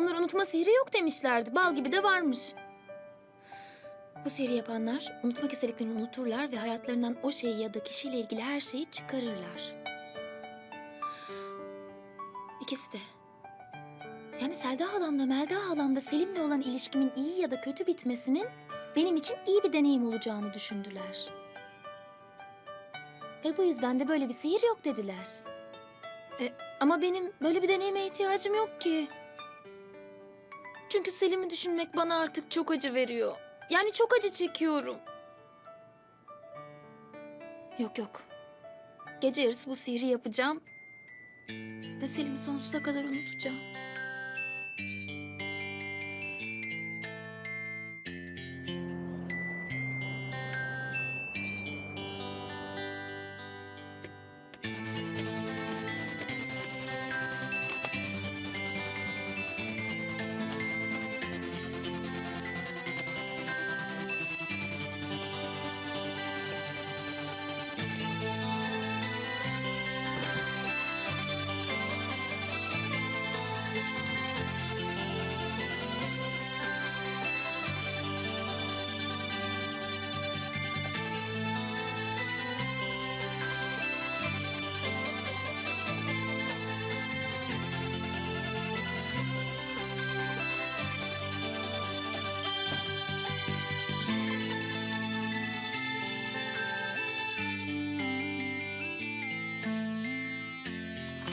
Onlar unutma sihri yok demişlerdi. Bal gibi de varmış. Bu sihri yapanlar unutmak istediklerini unuturlar ve hayatlarından o şeyi ya da kişiyle ilgili her şeyi çıkarırlar. İkisi de. Yani Selda halamla Melda halamda Selim'le olan ilişkimin iyi ya da kötü bitmesinin benim için iyi bir deneyim olacağını düşündüler. Ve bu yüzden de böyle bir sihir yok dediler. E, ama benim böyle bir deneyime ihtiyacım yok ki. Çünkü Selim'i düşünmek bana artık çok acı veriyor. Yani çok acı çekiyorum. Yok yok. Gece yarısı bu sihri yapacağım. Ve Selim'i sonsuza kadar unutacağım.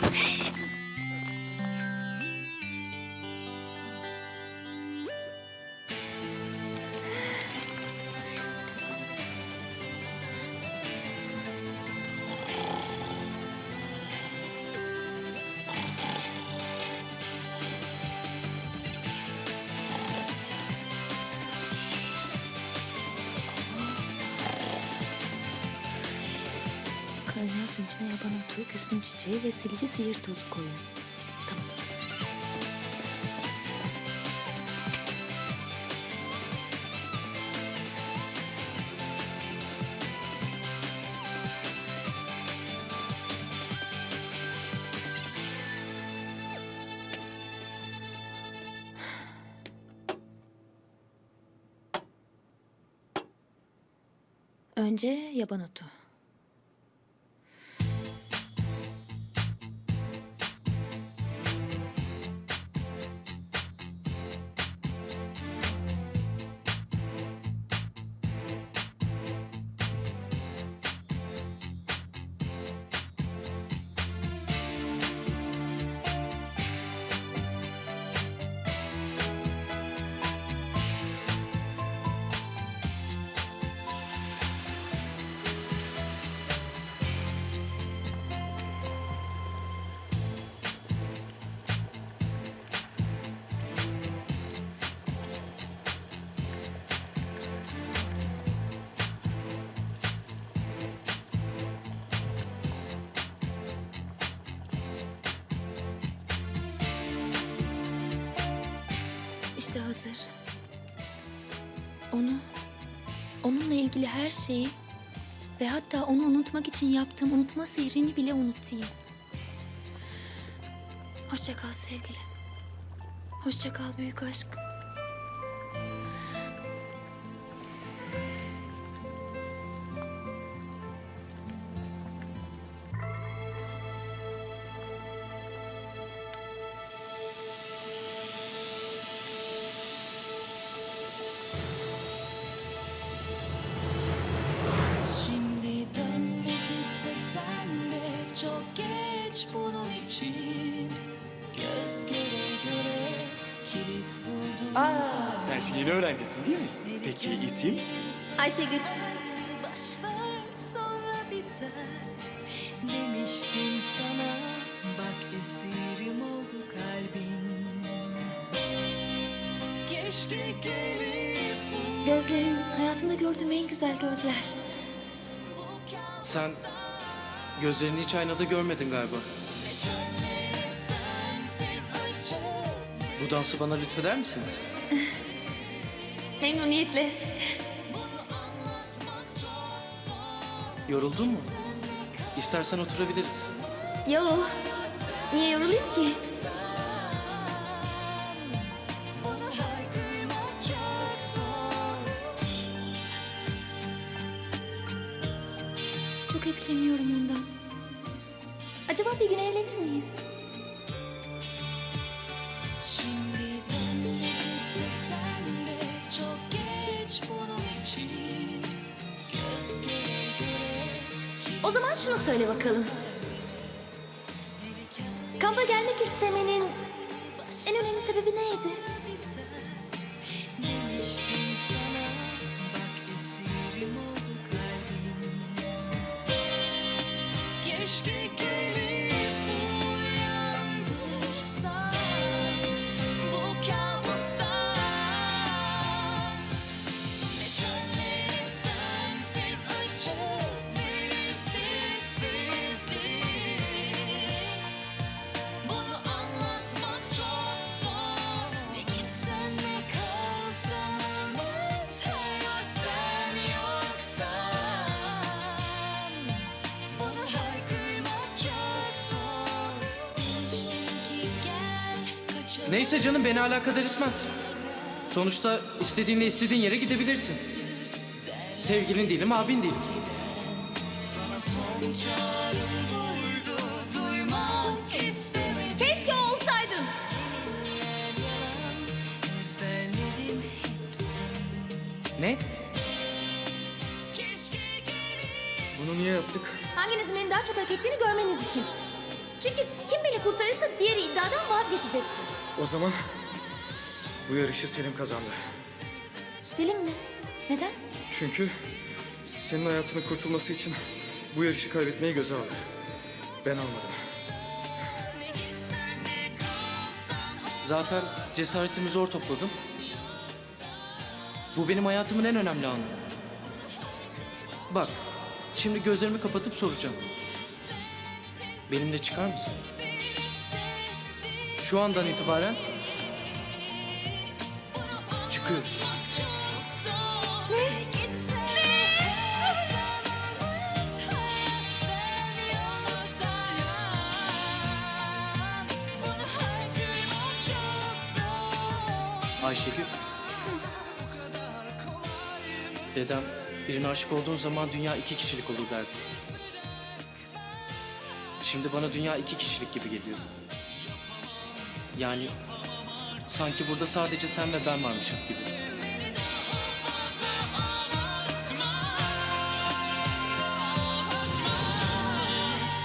Hey! suyun içine yaban otu, küstüm çiçeği ve silici sihir tozu koyun. Tamam. Önce yaban otu. İşte hazır. Onu, onunla ilgili her şeyi ve hatta onu unutmak için yaptığım unutma sihrini bile unutayım. Hoşça kal sevgilim. Hoşça kal büyük aşk. Yeni öğrencisin değil mi? Peki isim? Ayşegül. Başlar sonra biter Demiştim sana bak esirim oldu kalbin Keşke gelip bu Gözlerin hayatımda gördüğüm en güzel gözler. Sen gözlerini hiç aynada görmedin galiba. Bu dansı bana lütfeder misiniz? Memnuniyetle. Yoruldun mu? İstersen oturabiliriz. Yo. Niye yorulayım ki? Çok etkileniyorum ondan. Acaba bir gün evlenir miyiz? O zaman şunu söyle bakalım. Kampa gelmek istemenin en önemli sebebi neydi? Keşke Neyse canım beni alakadar etmez. Sonuçta istediğinle istediğin yere gidebilirsin. Sevgilin değilim, abin değilim. Keşke olsaydın. Ne? Bunu niye yaptık? Hanginizin beni daha çok hak ettiğini görmeniz için. Çünkü kim beni kurtarırsa diğeri iddiadan vazgeçecekti. O zaman bu yarışı Selim kazandı. Selim mi? Neden? Çünkü senin hayatının kurtulması için bu yarışı kaybetmeyi göze aldı. Ben almadım. Zaten cesaretimi zor topladım. Bu benim hayatımın en önemli anı. Bak, şimdi gözlerimi kapatıp soracağım. Benimle çıkar mısın? Şu andan itibaren çıkıyoruz. Ayşegül. Dedem birine aşık olduğun zaman dünya iki kişilik olur derdi. Şimdi bana dünya iki kişilik gibi geliyor. Yani sanki burada sadece sen ve ben varmışız gibi.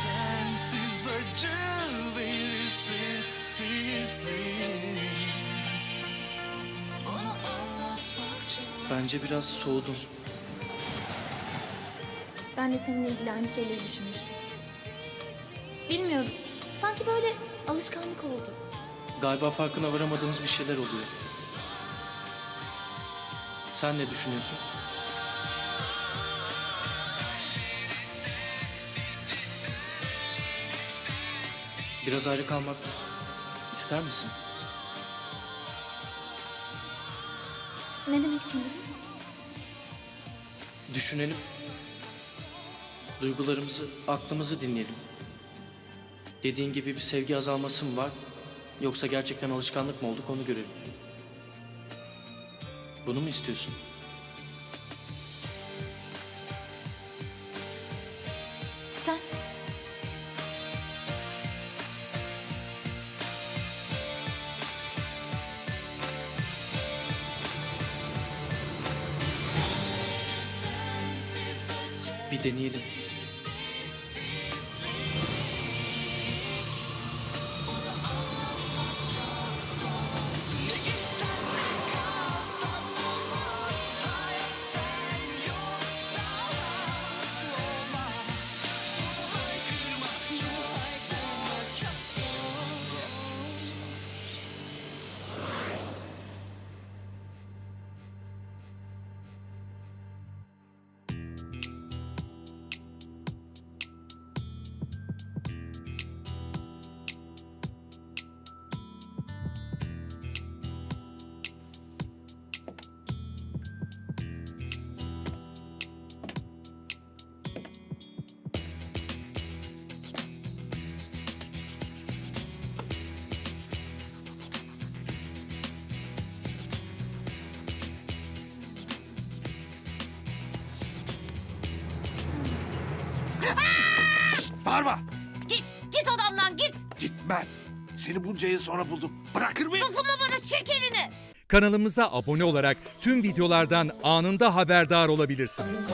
Sensiz acı Bence biraz soğudum. Ben de seninle ilgili aynı şeyleri düşünmüştüm. Bilmiyorum. Sanki böyle alışkanlık oldu. Galiba farkına varamadığımız bir şeyler oluyor. Sen ne düşünüyorsun? Biraz ayrı kalmak ister misin? Ne demek şimdi? Düşünelim. Duygularımızı, aklımızı dinleyelim. Dediğin gibi bir sevgi azalması mı var? Yoksa gerçekten alışkanlık mı olduk onu görelim. Bunu mu istiyorsun? Sen? Bir deneyelim. Bağırma. Git, git odamdan git. Gitmem. Seni bunca yıl sonra buldum. Bırakır mıyım? Dokunma bana çek elini. Kanalımıza abone olarak tüm videolardan anında haberdar olabilirsiniz.